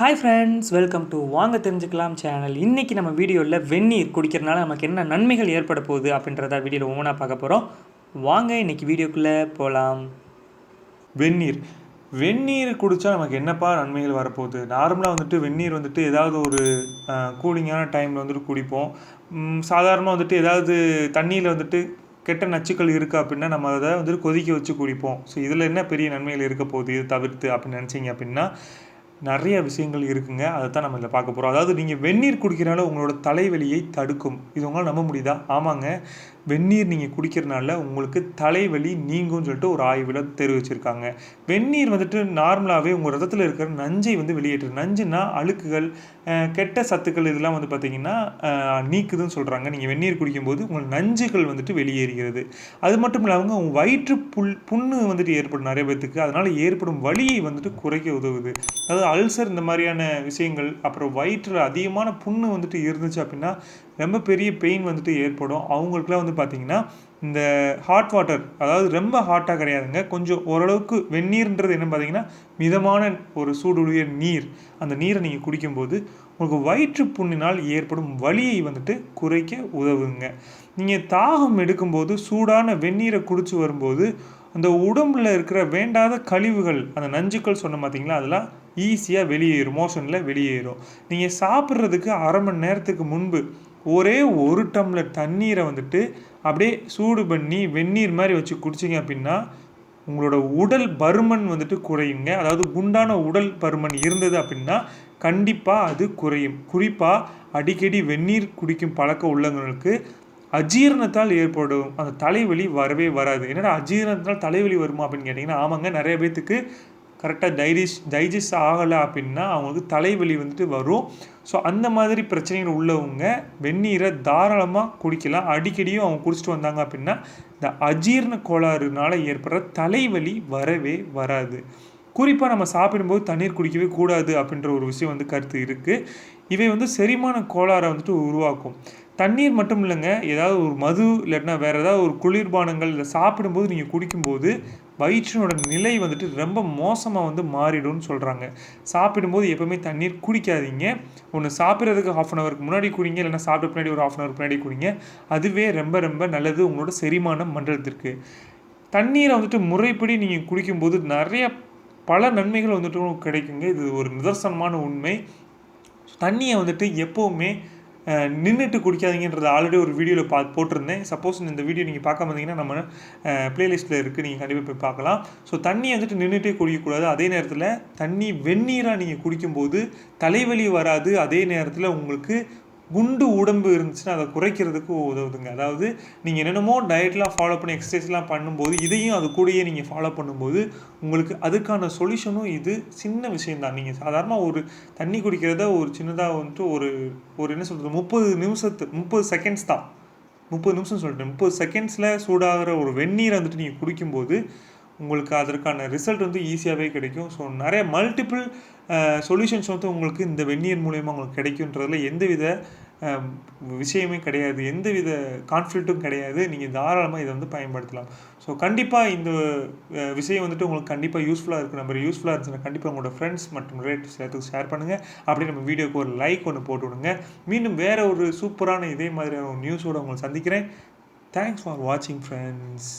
Hi friends welcome to வாங்க தெரிஞ்சுக்கலாம் channel இன்றைக்கி நம்ம வீடியோவில் வெந்நீர் குடிக்கிறதுனால நமக்கு என்ன நன்மைகள் ஏற்பட போகுது அப்படின்றத வீடியோவில் ஒவ்வொன்றா பார்க்க போகிறோம் வாங்க இன்றைக்கி வீடியோக்குள்ளே போகலாம் வெந்நீர். வெந்நீர் குடித்தா நமக்கு என்னப்பா நன்மைகள் வரப்போகுது? நார்மலாக வந்துட்டு வெந்நீர் வந்துட்டு ஏதாவது ஒரு கூலிங்கான டைமில் வந்துட்டு குடிப்போம். சாதாரணமாக வந்துட்டு ஏதாவது தண்ணியில் வந்துட்டு கெட்ட நச்சுக்கள் இருக்குது அப்படின்னா நம்ம அதை வந்துட்டு கொதிக்க வச்சு குடிப்போம். ஸோ இதில் என்ன பெரிய நன்மைகள் இருக்க போகுது? இது தவிர்த்து அப்படின்னு நினச்சிங்க அப்படின்னா நிறைய விஷயங்கள் இருக்குங்க. அதை தான் நம்ம இதில் பார்க்க போகிறோம் அதாவது நீங்கள் வெந்நீர் குடிக்கிறனால உங்களோட தலைவலியை தடுக்கும். இது உங்களால் நம்ப முடியுதா? ஆமாங்க. வெந்நீர் நீங்கள் குடிக்கிறனால உங்களுக்கு தலைவலி நீங்கும்னு சொல்லிட்டு ஒரு ஆய்வில் தெரிவிச்சிருக்காங்க. வெந்நீர் வந்துட்டு நார்மலாகவே உங்கள் ரத்தத்தில் இருக்கிற நஞ்சை வந்து வெளியேற்று நஞ்சுனா அழுக்குகள் கெட்ட சத்துக்கள் இதெல்லாம் வந்து பார்த்திங்கன்னா நீக்குதுன்னு சொல்கிறாங்க நீங்கள் வெந்நீர் குடிக்கும்போது உங்கள் நஞ்சுகள் வந்துட்டு வெளியேறுகிறது. அது மட்டும் இல்லாமல் உங்கள் வயிற்று புல் புண்ணு வந்துட்டு ஏற்படும் நிறைய பேர்த்துக்கு அதனால் ஏற்படும் வலியை வந்துட்டு குறைக்க உதவுது. அதாவது அல்சர் இந்த மாதிரியான விஷயங்கள் அப்புறம் வயிற்றில் அதிகமான புண்ணு வந்துட்டு இருந்துச்சு அப்படின்னா ரொம்ப பெரிய பெயின் வந்துட்டு ஏற்படும். அவங்களுக்குலாம் வந்து பார்த்திங்கன்னா இந்த ஹாட் வாட்டர் அதாவது ரொம்ப ஹாட்டாக கிடையாதுங்க. கொஞ்சம் ஓரளவுக்கு வெந்நீர்ன்றது என்ன பார்த்தீங்கன்னா மிதமான ஒரு சூடுடைய நீர். அந்த நீரை நீங்கள் குடிக்கும்போது உங்களுக்கு வயிற்று புண்ணினால் ஏற்படும் வலியை வந்துட்டு குறைக்க உதவுங்க. நீங்கள் தாகம் எடுக்கும்போது சூடான வெந்நீரை குடிச்சு வரும்போது அந்த உடம்புல இருக்கிற வேண்டாத கழிவுகள் அந்த நஞ்சுக்கள் சொன்ன பார்த்தீங்களா அதெல்லாம் ஈஸியாக வெளியேறும். மோஷனில் வெளியேறும். நீங்கள் சாப்பிட்றதுக்கு அரை மணி நேரத்துக்கு முன்பு ஒரே ஒரு டம்ளர் தண்ணீரை வந்துட்டு அப்படியே சூடு பண்ணி வெந்நீர் மாதிரி வச்சு குடிச்சிங்க அப்படின்னா உங்களோட உடல் பருமன் வந்துட்டு குறையுங்க. அதாவது குண்டான உடல் பருமன் இருந்தது அப்படின்னா கண்டிப்பாக அது குறையும். குறிப்பாக அடிக்கடி வெந்நீர் குடிக்கும் பழக்கம் உள்ளவங்களுக்கு அஜீரணத்தால் ஏற்படும். அந்த தலைவலி வரவே வராது. என்னடா அஜீரணத்தால் தலைவலி வருமா அப்படின்னு கேட்டிங்கன்னா ஆமாங்க நிறைய பேர்த்துக்கு கரெக்டாக டைரிஸ் டைஜஸ்ட் ஆகலை அப்படின்னா அவங்களுக்கு தலைவலி வந்துட்டு வரும். ஸோ அந்த மாதிரி பிரச்சனைகள் உள்ளவங்க வெந்நீரை தாராளமாக குடிக்கலாம். அடிக்கடியும் அவங்க குடிச்சிட்டு வந்தாங்க அப்படின்னா இந்த அஜீர்ண கோளாறுனால ஏற்படுற தலைவலி வரவே வராது. குறிப்பாக நம்ம சாப்பிடும்போது தண்ணீர் குடிக்கவே கூடாது அப்படின்ற ஒரு விஷயம் வந்து கருத்து இருக்குது இவை வந்து செரிமான கோளாறை வந்துட்டு உருவாக்கும். தண்ணீர் மட்டும் இல்லைங்க ஏதாவது ஒரு மது இல்லைன்னா வேறு ஏதாவது ஒரு குளிர்பானங்கள் இல்லை சாப்பிடும்போது நீங்கள் குடிக்கும்போது வயிற்றினோட நிலை வந்துட்டு ரொம்ப மோசமாக வந்து மாறிடும்னு சொல்கிறாங்க சாப்பிடும்போது எப்போவுமே தண்ணீர் குடிக்காதீங்க. ஒன்று சாப்பிட்றதுக்கு ஹாஃப் அன் ஹவருக்கு முன்னாடி குடிங்க இல்லைன்னா சாப்பிட்ட பின்னாடி ஒரு ஹாஃப் அன் ஹவருக்கு முன்னாடி குடிங்க. அதுவே ரொம்ப ரொம்ப நல்லது உங்களோட செரிமானம் மண்டலத்திற்கு தண்ணீரை வந்துட்டு முறைப்படி நீங்கள் குடிக்கும்போது நிறைய பல நன்மைகள் வந்துட்டு கிடைக்குங்க. இது ஒரு நிதர்சனமான உண்மை. தண்ணியை வந்துட்டு எப்போவுமே நின்றுட்டு குடிக்காதீங்கன்றது ஆல்ரெடி ஒரு வீடியோவில் பா போட்டிருந்தேன். சப்போஸ் இந்த வீடியோ நீங்கள் பார்க்க வந்தீங்கன்னா நம்ம ப்ளேலிஸ்ட்டில் இருக்குது நீங்கள் கண்டிப்பாக போய் பார்க்கலாம். ஸோ தண்ணி வந்துட்டு நின்றுட்டே குடிக்கக்கூடாது. அதே நேரத்தில் தண்ணி வெந்நீராக நீங்கள் குடிக்கும்போது தலைவலி வராது. அதே நேரத்தில் உங்களுக்கு குண்டு உடம்பு இருந்துச்சுன்னா அதை குறைக்கிறதுக்கு உதவுதுங்க. அதாவது நீங்கள் என்னென்னமோ டயட்லாம் ஃபாலோ பண்ணி எக்ஸசைஸ்லாம் பண்ணும்போது இதையும் அது கூடயே நீங்கள் ஃபாலோ பண்ணும்போது உங்களுக்கு அதுக்கான சொல்யூஷனும் இது சின்ன விஷயந்தான் நீங்கள் சாதாரணமாக ஒரு தண்ணி குடிக்கிறத ஒரு சின்னதாக வந்துட்டு ஒரு ஒரு என்ன சொல்கிறது முப்பது நிமிஷத்து முப்பது செகண்ட்ஸ் தான். முப்பது நிமிஷம் சொல்லிட்டேன். முப்பது செகண்ட்ஸில் சூடாகிற ஒரு வெந்நீரை வந்துட்டு நீங்கள் குடிக்கும்போது உங்களுக்கு அதற்கான ரிசல்ட் வந்து ஈஸியாகவே கிடைக்கும். ஸோ நிறைய மல்டிபிள் சொல்யூஷன்ஸ் வந்து உங்களுக்கு இந்த வெந்நீர் மூலயமா உங்களுக்கு கிடைக்குன்றதுல எந்தவித விஷயமே கிடையாது. எந்தவித கான்ஃப்ளிக்ட்டும் கிடையாது. நீங்கள் தாராளமாக இதை வந்து பயன்படுத்தலாம். ஸோ கண்டிப்பாக இந்த விஷயம் வந்துட்டு உங்களுக்கு கண்டிப்பாக யூஸ்ஃபுல்லாக இருக்கும். நம்ம யூஸ்ஃபுல்லாக இருந்துச்சுன்னா கண்டிப்பாக உங்களோட ஃப்ரெண்ட்ஸ் மற்றும் ரிலேட்டிவ்ஸ் எல்லாத்துக்கும் ஷேர் பண்ணுங்கள் அப்படியே நம்ம வீடியோக்கு ஒரு லைக் ஒன்று போட்டு விடுங்க. மீண்டும் வேறு ஒரு சூப்பரான இதே மாதிரியான ஒரு நியூஸோடு உங்களை சந்திக்கிறேன். தேங்க்ஸ் ஃபார் வாட்சிங் ஃப்ரெண்ட்ஸ்